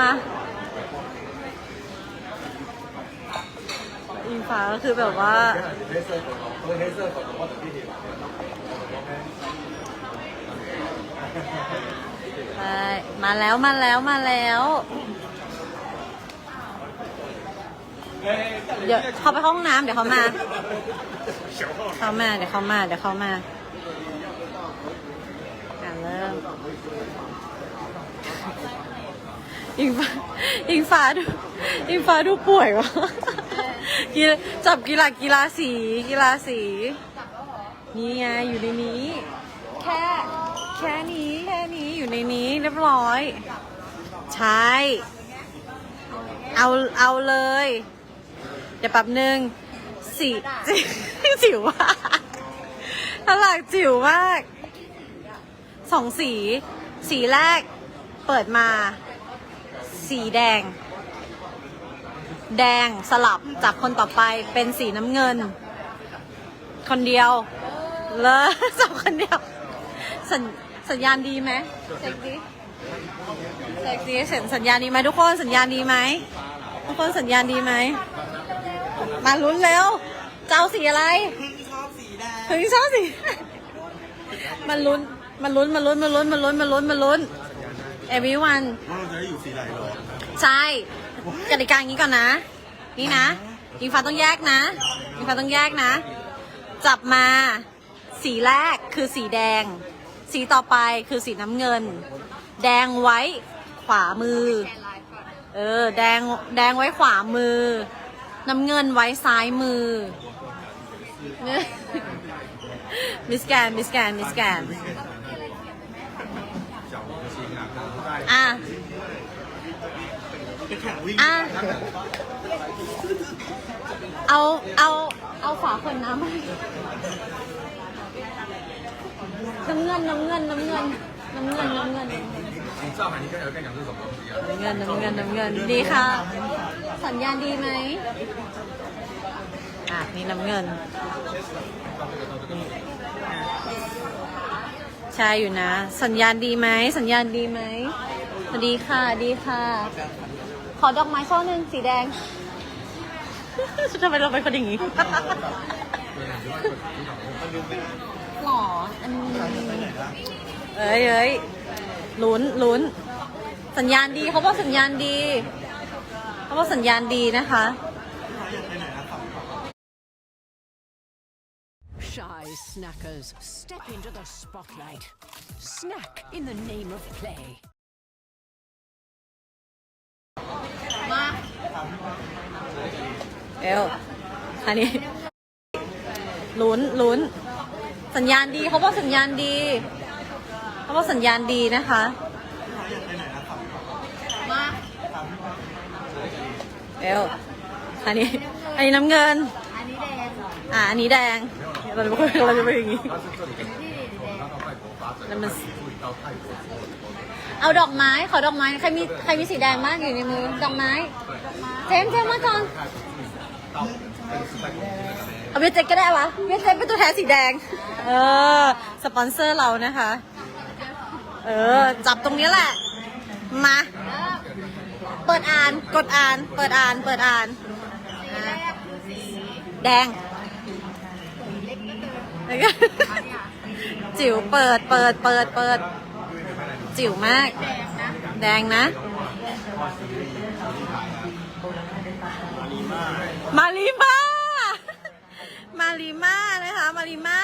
มาอิงฟ้าก็คือแบบว่า ใช่ มาแล้วมาแล้วมาแล้ว เดี๋ยวเขาไปห้องน้ำเดี๋ยวเขามา เขามาเดี๋ยวเขามาเดี๋ยวเขามาอะเริ่ม อิงฟ้าอิงฟ้าดูอิงฟ้าดูป่วยวะกีฬาจับกีฬากีฬาสีกีฬาสี นี่ไงอยู่ในนี้ แค่แค่นี้แค่นี้อยู่ในนี้เรียบร้อย ใช่ เอาเอาเลย เดี๋ยวแป๊บนึงสีจิจิ๋วมากตลากจิ๋วมากสองสี สีแรกเปิดมา สีแดง แดงสลับจากคนต่อไปเป็นสีน้ำเงิน คนเดียวเลยสองคนเดียวสัญสัญญาณดีไหมเช็คดิเช็คดิสัญสัญญาณดีไหมทุกคนสัญญาณดีไหมทุกคนสัญญาณดีไหมมาลุ้นเร็วเจ้าสีอะไรพึ่งชอบสีแดงมันลุ้นมันลุ้นมันลุ้นมันลุ้นมันลุ้นมันลุ้นมันลุ้น everyone ว่าเราจะได้อยู่สีไหนหรอใช่กติกาอย่างนี้ก่อนนะ นี่นะอิงฟ้าต้องแยกนะอิงฟ้าต้องแยกนะ จับมา สีแรกคือสีแดง สีต่อไปคือสีน้ำเงิน แดงไว้ขวามือ เออ แดงแดงไว้ขวามือ น้ำเงินไว้ซ้ายมือมิสแกนมิสแกนมิสแกน อ่ะ ไปแข่งวิ่ง อ่ะ เอา เอา เอาฝาขวดน้ำมาน้ำเงิน น้ำเงิน น้ำเงิน น้ำเงิน น้ำเงิน 你上海，你刚才有跟讲是什么东西啊？ น้ำเงิน น้ำเงิน น้ำเงิน ดีค่ะ สัญญาณดีไหม อ่ะ นี่น้ำเงิน ใช่อยู่นะ สัญญาณดีไหม สัญญาณดีไหมสวัสดีค่ะ ดีค่ะ ขอดอกไม้ช่อหนึ่งสีแดงทำไมเราเป็นคนอย่างนี้หรออันนี้เอ้ยเอ้ยลุ้นลุ้น สัญญาณดีเขาบอกสัญญาณดี เขาบอกสัญญาณดีนะคะ Shy snackers, step into the spotlight. Snack in the name of play. เอลอันนี้ลุ้นลุ้น สัญญาณดีเขาบอกสัญญาณดีเขาบอกสัญญาณดีนะคะเอลอันนี้ อันนี้น้ำเงินอ่าอันนี้แดง เราจะไม่เราจะไม่อย่างนี้แล้วมันเอาดอกไม้ขอดอกไม้ใครมีใครมีสีแดงมากอยู่ในมือดอกไม้เทมเทมมาก่อนเอาเวียเจ็ตก็ได้วะเวียเจ็ตเป็นตัวแทนสีแดง เออ สปอนเซอร์เรานะคะ เออ จับตรงนี้แหละ มา เปิดอ่าน กดอ่าน เปิดอ่าน เปิดอ่านอะ แดงจิ๋วเปิดเปิดเปิดเปิด จิ๋วมาก แดงนะ มาริมามาริมานะคะ มาริมา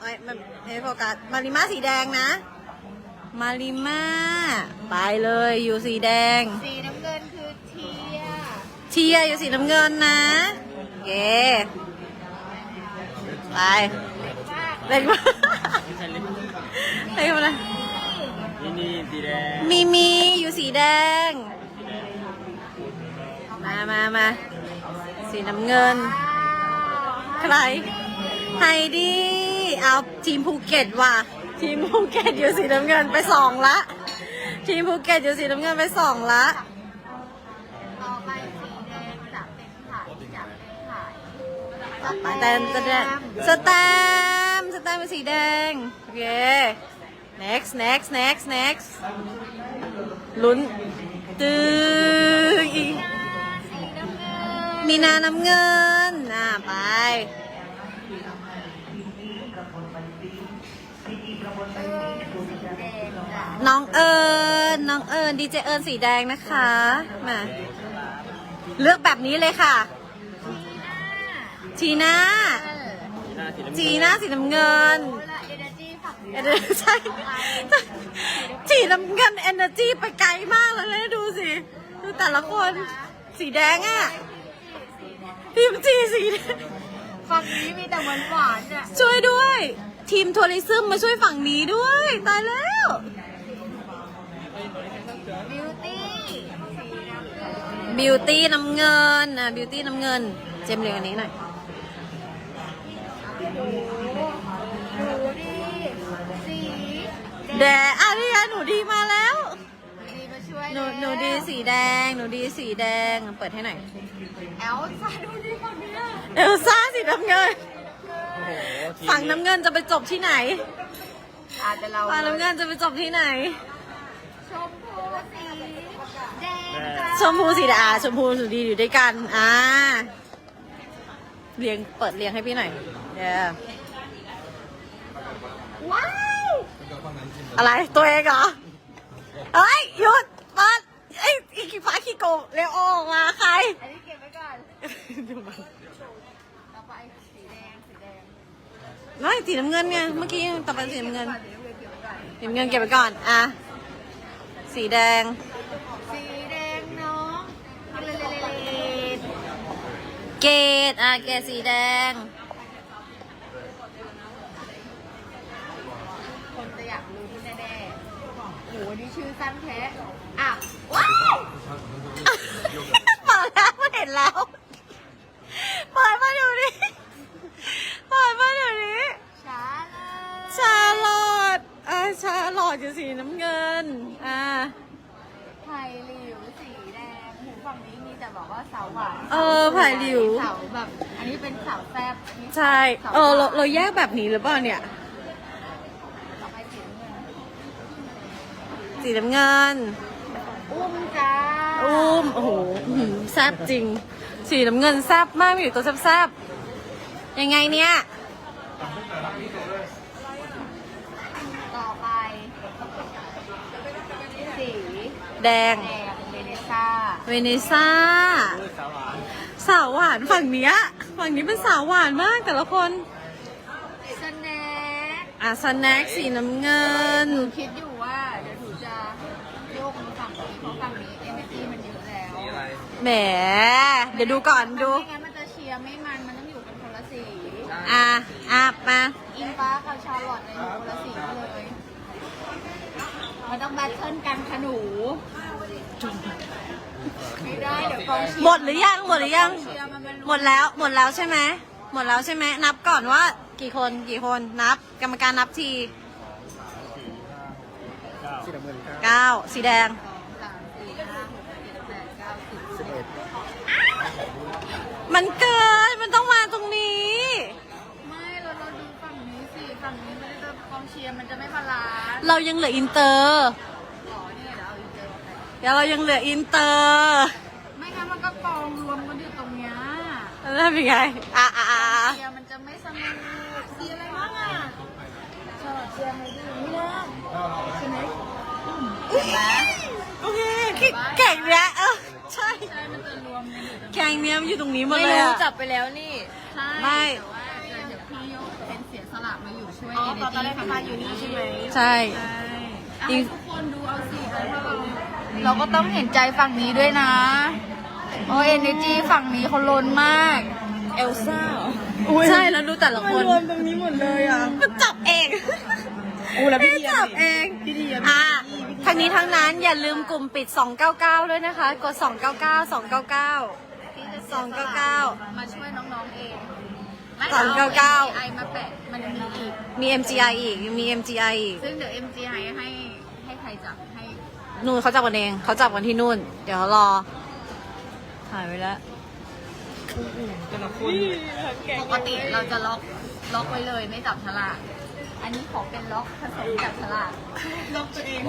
เอ้ยมันไม่โฟกัสมาริมาสีแดงนะ มาริมาไปเลยอยู่สีแดง สีน้ำเงินคือเทียเชียร์อยู่สีน้ำเงินนะเก๋ ไปเล็กมากเล็กมาเลยนี่นี่สีแดงมีมีอยู่สีแดง มามามาสีน้ำเงิน ใครไฮดี้เอาทีมภูเก็ตว่ะ ทีมภูเก็ตอยู่สีน้ำเงินไปสองละ ทีมภูเก็ตอยู่สีน้ำเงินไปสองละ ไปแต่สแตมสแตมสแตมเป็นสีแดง โอเค next next next next ลุ้นตึงอีกสีน้นมีนาน้ำเงินอ่าไปน้องเอิญน้องเอิญดีเจเอิญสีแดงนะคะ มา เลือกแบบนี้เลยค่ะ ทีน่าเออทีน่าสีน้ำเงินโอ้ละเอเนจีฝั่งนี้เอเนใช่สีน้ำเงินเอเนจีไปไกลมากเลยนะดูสิ ดูแต่ละคน สีแดงอะทีมจีสีแดงฝั่งนี้มีแต่หวานหวานๆเนี่ยช่วยด้วย ทีมทัวริซึมมาช่วยฝั่งนี้ด้วย ตายแล้วบิวตี้สีน้ำเงินบิวตี้น้ำเงินนะบิวตี้น้ำเงิน เจมส์เรียงอันนี้หน่อย ดูดิสี แดงอะนี่ไงหนูดีมาแล้ว ดีมาช่วยหนูหนูดีสีแดง หนูดีสีแดง เปิดให้หน่อย แอลซ่าดูดิฝั่งเนี้ยเอลซ่าสีน้ำเงิน โอ้โหทีมฝั่งน้ำเงินจะไปจบที่ไหน อาจจะเราฝั่งน้ำเงินจะไปจบที่ไหน ชมพูสีแดงจ้ะชมพูสีแดงอะชมพูหนูดีอยู่ด้วยกัน อ่า เรียงเปิดเรียงให้พี่หน่อย เดี๋ยวว้าว อะไรตัวเองเหรอเฮ้ยหยุดเปิดไอ้อีกีฟ้าขี้โกงเร็วออกมาใคร อันนี้เก็บไว้ก่อนต่อไปสีแดงสีแดงไม่สีน้ำเงินไงเมื่อกี้ต่อไปสีน้ำเงินก่อนเดี๋ยวเก็บไว้ก่อนสีน้ำเงินเก็บไปก่อนอะสีแดง สีแดงน้องเลเลเลเลเกตอะเกตสีแดง คนจะอยากรู้แน่ๆโหนี่ ชื่อสั้นแท้อะว้าวเปิดแล้วเห็นแล้วเปิดมาเดี๋ยวนี้เปิดมาเดี๋ยวนี้ช้าเลยชาลอดอ่าชาลอดอยู่สีน้ำเงิน อ่าไผ่หลิวสีแดงหูฝั่งนี้มีแต่บอกว่าเสาหวานเออไผ่หลิว เสาแบบ อันนี้เป็นเสาแซ่บอันนี้ใช่เออ เราเราแยกแบบนี้หรือเปล่าเนี่ย ต่อไปสีน้ำเงิน สีน้ำเงิน อุ้มจ้าอุ้ม โอ้โหอื้อหือแซบจริง สีน้ำเงินแซบมากมีอยู่ตัวแซบๆ ยังไงเนี่ย ต่อไป สีแดง แดงเวเนซ่าเวเนซ่า สาวหวานฝั่งเนี้ย ฝั่งนี้เป็นสาวหวานมากแต่ละคน สแน็คอะสแน็คสีน้ำเงินหนูคิดอยู่ แหม เดี๋ยวดูก่อนดู ไม่งั้นมันจะเชียร์ไม่มัน มันต้องอยู่กันคนละสีอะอะมา อิงฟ้ากับชาร์ลอตในยอยู่คนละสีเลยมันต้องแบทเทิลกันค่ะหนูไม่ได้เดี๋ยวกองเชียร์หมดหรือยังหมดหรือยัง เชียร์มันเป็นหมดแล้วหมดแล้วใช่ไหมหมดแล้วใช่ไหมนับก่อนว่ากี่คนกี่คนนับ กรรมการนับทีสีน้ำเงินครับเก้าสีแดง สองสามสี่ห้าหกเจ็ดแปดเก้าสิบ สิบเอ็ด มันเกิน มันต้องมาตรงนี้ ไม่เราเราดูฝั่งนี้สิฝั่งนี้ไม่ได้จะกองเชียร์มันจะไม่บาลานซ์เรายังเหลืออินเตอร์อ๋อนี่ไงเดี๋ยวเอาอีกเจอไปเดี๋ยวเรายังเหลืออินเตอร์ไม่งั้นมันก็กองรวมกันอยู่ตรงเนี้ยแล้วเป็นไงอะอะอะอะเชียร์มันจะไม่สนุกเชียร์อะไรบ้างอะชอบเชียร์ไม่ดีไม่เลิกใช่ไหมเห็นไหม โอเคแข่งเนี้ยเออใช่ใช่มันจะรวมกันอยู่ตรงแข่งเนี้ยมันอยู่ตรงนี้หมดไม่เลยรู้อะ จับไปแล้วนี่ ใช่ไม่ แต่ว่าเดี๋ยวพี่โยกเป็นเสียสละมาอยู่ช่วยเอเนจีมาอยู่นี่ใช่ไหมใช่ ใช่ให้ทุกคนดูเอาสิเพราะว่าเราเราก็ต้องเห็นใจฝั่งนี้ด้วยนะ โอ้เอเนจีฝั่งนี้เขาล้นมาก เอลซ่าใช่แล้วดูแต่ละคนรวมตรงนี้หมดเลยอะมันจับเองอู้แล้วพี่ไม่เดียจับเองพี่เดียอะ ทั้งนี้ทั้งนั้นอย่าลืมกลุ่มปิด 299 ด้วยนะคะ กด 299 299 ที่จะสองเก้าเก้ามาช่วยน้องๆเองสองเก้าเก้าไอมาแปะมันมีอีก มี MGI อีกมี MGI อีก ซึ่งเดี๋ยว MGI ให้ให้ใครจับให้นู่นเขาจับกันเอง เขาจับกันที่นู่น เดี๋ยวรอ ถ่ายไว้แล้ว ปกติเราจะล็อกล็อกไว้เลยไม่จับฉลาก อันนี้ของเป็นล็อกผสมกับฉลากล็อกตัวเอง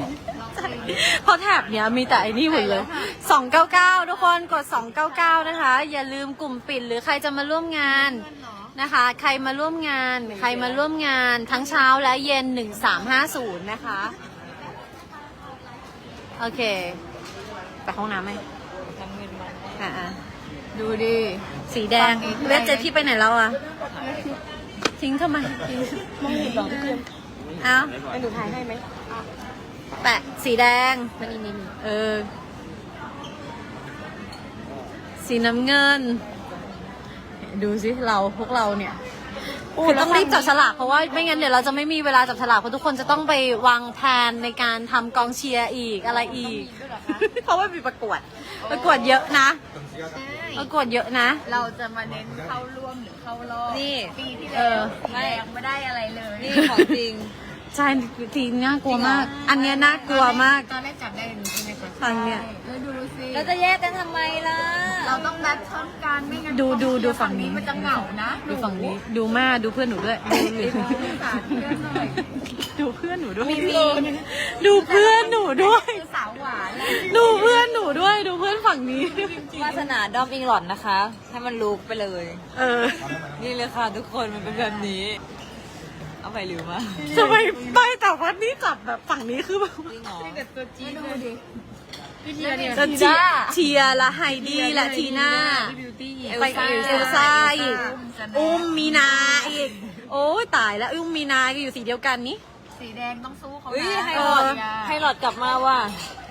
ล็อกเอง เพราะแถบเนี้ยมีแต่ไอ้นี่หมดเลย 299 ทุกคนกด 299 นะคะ อย่าลืมกลุ่มปิดหรือใครจะมาร่วมงานนะคะ ใครมาร่วมงาน ใครมาร่วมงานทั้งเช้าและเย็น 1350 นะคะ โอเค ไปห้องน้ำไหมอะๆดูดิ สีแดงเวทเจพี่ไปไหนแล้วอะ ทิ้งทำไมทิ้งมองเห็นหรอเอ้าให้หนูถ่ายให้ไหมแปะสีแดงมันนี่นี่เออ สีน้ำเงิน ดูสิเราพวกเราเนี่ยคือต้องรีบจับฉลากเพราะว่าไม่งั้นเดี๋ยวเราจะไม่มีเวลาจับฉลากเพราะทุกคนจะต้องไปวางแผนในการทำกองเชียร์อีกอะไรอีก เพราะว่ามีประกวด ประกวดเยอะนะ ประกวดเยอะนะ เราจะมาเน้นเข้าร่วมหรือเข้ารอบนี่ปีที่เอแล้วอสีแดงไม่ได้อะไรเลยนี่ของจริง ใช่ทีน่ากลัวมาก อันเนี้ยน่ากลัวมาก ตอนแรกจับได้ใช่ไหมคะฟังเนี่ยเออดู สิเราจะแยกกันทำไมล่ะ เราต้องนัดช่องกันไม่งั้นดูดูดูฝั่งนี้ มันจะเหงานะดูฝั่งนี้ ดูแม่ดูเพื่อนหนูด้วยดูสารเพื่อนหน่อยดูเพื่อนหนูด้วย ดูเพื่อนหนูด้วยคือสาวหวานดูเพื่อนหนูด้วย ดูเพื่อนฝั่งนี้วาสนาดอมอิงหลอนนะคะ ให้มันลุกไปเลย เออ นี่เลยค่ะทุกคนมันเป็นแบบนี้เอาไปหรือมาทำไมไม่แต่ว่านี่จับแบบฝั่งนี้คือแบบจริงเหรอจีดูดิ จะเชียร์เชียร์ละไฮดี้ละทีน่าไปเอลซ่าอีก อุ้มมีนาอีก โอ้ยตายแล้วอุ้มมีนาก็อยู่สีเดียวกันนี่ สีแดงต้องสู้เขาเฮ้ยนะให้หลอดให้หลอดกลับมาว่ะ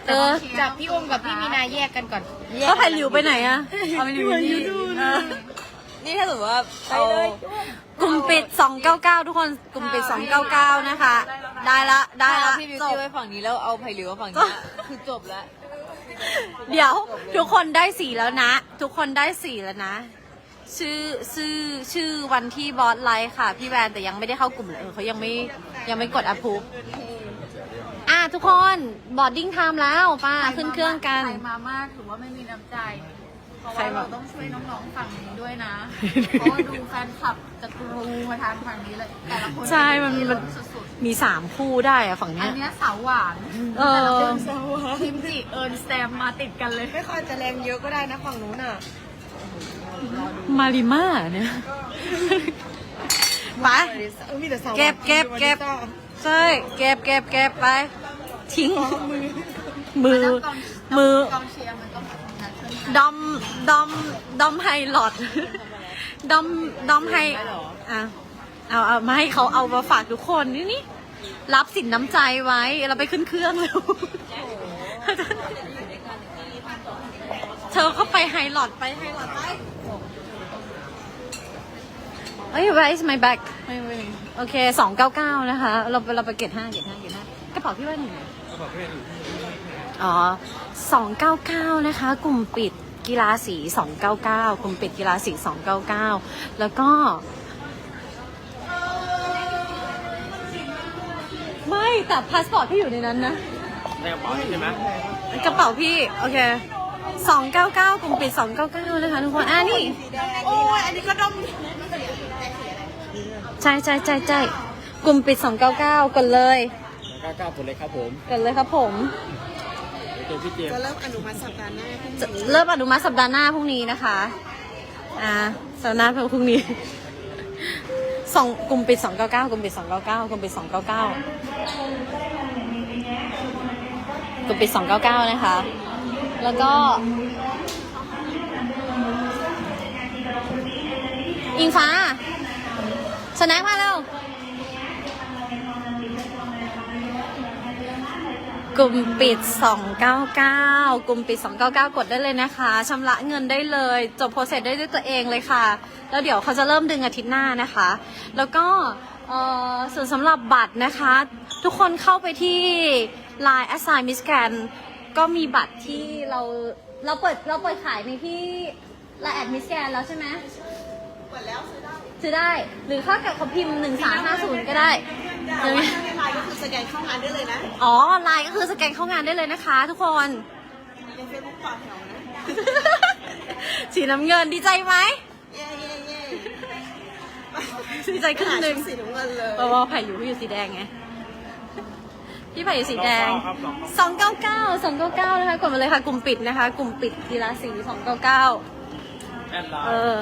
เออจับพี่อุ้มกับพี่มีนาแยกกันก่อนเขาถ่ายหลิวไปไหนอะเอาไปดูนี่เออนี่ถ้าสมมติว่าเอากลุ่มปิด 299 ทุกคน กลุ่มปิด 299 นะคะ ได้ละ ได้ถ้าละเอาพี่บิวจตี้บไว้ฝั่งนี้แล้วเอาไผ่หลิวไว้ฝั่งนี้คือจบแล้ว เดี๋ยวทุกคนได้สีแล้วนะ ทุกคนได้สีแล้วนะ ชื่อชื่อชื่อวันที่บอสไลฟ์ค่ะ พี่แวนแต่ยังไม่ได้เข้ากลุ่มเลยเออเขายังไม่ยังไม่กดอัพพูอะทุกคนบอดดิ้งไทม์แล้วป้าขึ้นเครื่องกัน ใครมามาถือว่าไม่มีน้ำใจ เพราะใครว่ามาเราต้องช่วยน้องๆฝั่งนี้ด้วยนะ เพราะว่าดูแฟนคลับจะกรูมาทางฝั่งนี้เลยแต่ละคนใช่มันมัน สุดมีสามคู่ได้อะฝั่งๆเนี้อัยนเนี้ยสาวหวานเออ แต่ละคนคิมจิเอิร์นแซมมาติดกันเลย ไม่ค่อยจะแรงเยอะก็ได้นะฝั่งนู้นอะ มาริมาเนี่ยไป เออมีแต่สาวเก็บเก็บเก็บใช่เก็บเก็บเก็บไป ทิ้ง มือ มือกองเชียร์มันต้องนั ดอมดอมดอมไฮลอดดอมดอมไฮอะเอาเอามาให้เขาเอามาฝากทุกคนนี่นี่รับสินน้ำใจไว้เราไปขึ้นเครื่องเร็วเธอก็ไปไฮลอดไปไฮลอดไปเอ้ย where is my bag โอเคสองเก้าเก้านะคะ เราเราไปเก็บห้าเก็บห้าเก็บห้ากระเป๋าพี่ว่าไหนึ่งอ๋อสองเก้า เก้านะคะ กลุ่มปิดกีฬาสีสองเก้าเก้ากลุ่มปิดกีฬาสีสองเก้าเก้าแล้วก็ ไม่แต่พาสปอร์ตพี่อยู่ในนั้นนะ ในกระเป๋าใช่ไหมกระเป๋าพี่ โอเคสองเก้าเก้ากลุ่มปิดสองเก้าเก้านะคะทุกคน อะนี่ โอ้ย อันนี้ก็ดมใช่ใช่ใช่ใช่กลุ่มปิด 299กันเลยก้าวก้าวผลเลยครับผมกันเลยครับผม เดี๋ยวพี่เจมจะเริ่มอนุมัติสัปดาห์หน้าจะเริ่มอนุมัติสัปดาห์หน้าพรุ่งนี้นะคะ อ่า สัปดาห์หน้าพรุ่งนี้ สองกลุ่มปิด299กลุ่มปิด299กลุ่มปิด299กลุ่มปิด299นะคะ แล้วก็ อิงฟ้าสแน็คมาแล้ว กลุ่มปิด 299 กลุ่มปิด 299 กดได้เลยนะคะชำระเงินได้เลย จบโปรเซสได้ด้วยตัวเองเลยค่ะ แล้วเดี๋ยวเขาจะเริ่มดึงอาทิตย์หน้านะคะ แล้วก็เอ่อส่วนสำหรับบัตรนะคะ ทุกคนเข้าไปที่ Line Assign Miss Grand ก็มีบัตรที่เราเราเปิดเราเปิดขายในที่ Line at Miss Grand แล้วใช่ไหมเปิดแล้วซื้อได้ ซื้อได้ หรือถ้าเกิดเขาพิมพ์ 1350 ก็ได้ เดี๋ยวนี้ไลน์ก็คือสแกนเข้างานได้เลยนะอ๋อไลน์ก็คือสแกนเข้างานได้เลยนะคะ ทุกคนในเฟซบุ๊กต่อแถวนะ สีน้ำเงินดีใจไหมเย้เย้เย้ดีใจครึ่งหนึ่งสีน้ำเงินเลยเพราะว่าไผ่อยู่อยู่สีแดงไงพี่ไผ่อยู่สีแดงสองเก้าเก้าสองเก้าเก้านะคะ กดมาเลยค่ะ กลุ่มปิดนะคะ กลุ่มปิดกีฬาสีสองเก้าเก้าเออ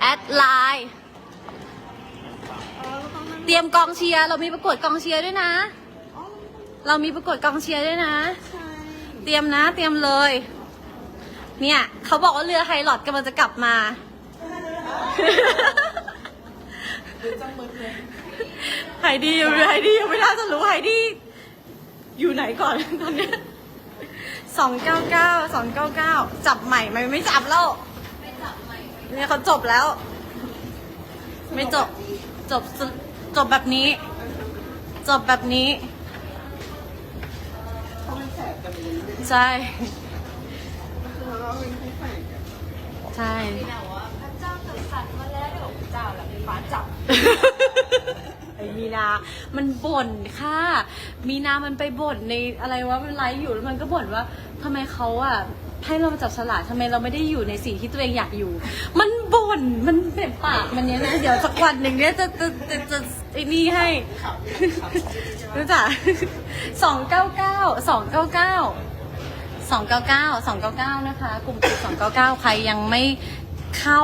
แอดไลน์เตรียมกองเชียร์เรามีประกวดกองเชียร์ด้วยนะ เรามีประกวดกองเชียร์ด้วยนะ เตรียมนะ เตรียมเลย เนี่ยเขาบอกว่าเรือไฮลอดกำลังจะกลับมา ไฮดี้อยู่ไฮดี้ยังไม่น่าจะรู้ไฮดี้อยู่ไหนก่อนตอนเนี้ยสองเก้าเก้าสองเก้าเก้าจับใหม่ไหมไม่จับแล้วเนี่ยเขาจบแล้ว ไม่จบจบสุด จบแบบนี้ จบแบบนี้ใช่ใช่ไอ้มีนา มันบ่นค่ะ มีนามันไปบ่นในอะไรวะมันไลฟ์อยู่แล้วมันก็บ่นว่าทำไมเขาอะ ให้เรามาจับฉลากทำไมเราไม่ได้อยู่ในสิ่งที่ตัวเองอยากอยู่ มันบ่น มันเจ็บปาก มันเนี้ยนะ เดี๋ยวสักวันหนึ่งเนี้ยจะจะจะจะไอ้นี่ให้ รู้จักสองเก้าเก้าสองเก้าเก้าสองเก้าเก้าสองเก้าเก้านะคะ กลุ่มปิดสองเก้าเก้าใครยังไม่เข้า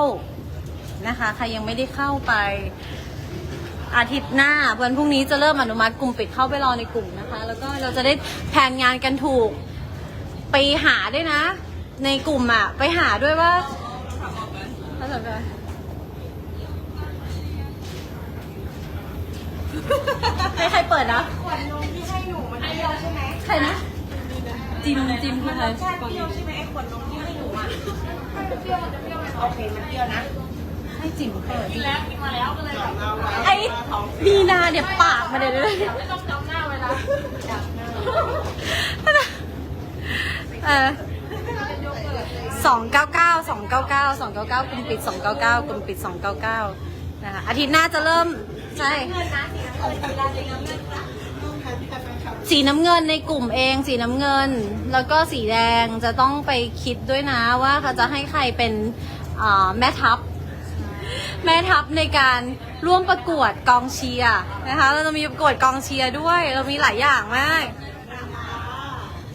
นะคะ ใครยังไม่ได้เข้าไปอาทิตย์หน้าวันพรุ่งนี้จะเริ่มอนุมัติกลุ่มปิดเข้าไปรอในกลุ่มนะคะ แล้วก็เราจะได้แผนงานกันถูก ไปหาด้วยนะ ในกลุ่มอะไปหาด้วยว่าถ้าสนใจให้ใครเปิดนะขวดนมที่ให้หนูมันเปรี้ยวใช่ไหมใครนะจิมจิมคือใครใช่เปรี้ยวใช่ไหมไอ้ขวดนมที่ให้หนูอะมันเปรี้ยวมันจะเปรี้ยวไหมโอเคมันเปรี้ยวนะให้จิมเปิดกินแล้วกินมาแล้วก็เลยแบบเอาไว้ไอ้มีนาเนี่ยปากมาเลยเลยไม่ต้องจำหน้าเวลาเออ สองเก้าเก้าสองเก้าเก้าสองเก้าเก้ากลุ่มปิดสองเก้าเก้ากลุ่มปิดสองเก้าเก้านะคะ อาทิตย์หน้าจะเริ่ม ใช่ สีน้ำเงินในกลุ่มเอง สีน้ำเงิน แล้วก็สีแดงจะต้องไปคิดด้วยนะว่าเขาจะให้ใครเป็นแม่ทัพ แม่ทัพในการร่วมประกวดกองเชียร์นะคะ เราจะมีประกวดกองเชียร์ด้วย เรามีหลายอย่างมาก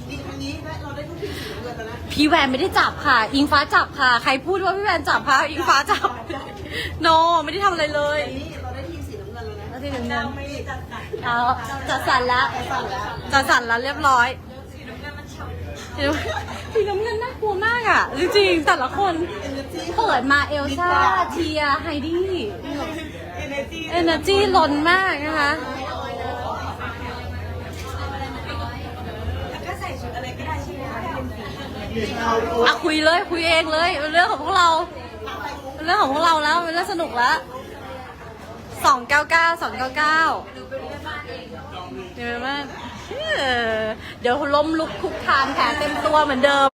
ดีครั้งนี้เราได้ทุกทีมสีน้ำเงินแล้วนะ พี่แวนไม่ได้จับค่ะ อิงฟ้าจับค่ะ ใครพูดว่าพี่แวนจับคะอิงฟ้าจับ โน ไม่ได้ทำอะไรเลยอันนี้เราได้ทีมสีน้ำเงินแล้วนะแล้วที่หนึ่งนั้นไม่ได้จัดสรรเอาจัดสรรแล้วจัดสรรแล้วเรียบร้อยสีน้ำเงินน่ากลัวมากอะ จริงๆแต่ละคนเปิดมาเอลซ่าเทียไฮดี้เอเนอร์จีล้นมากนะคะ อะคุยเลยคุยเองเลยเป็นเรื่องของพวกเราเป็นเรื่องของพวกเราแล้วเป็นเรื่องสนุกแล้วสองเก้าเก้าสองเก้าเก้าเดี๋ยวมาเออเดี๋ยวล้มลุกคุกคานแผลเต็มตัวเหมือนเดิม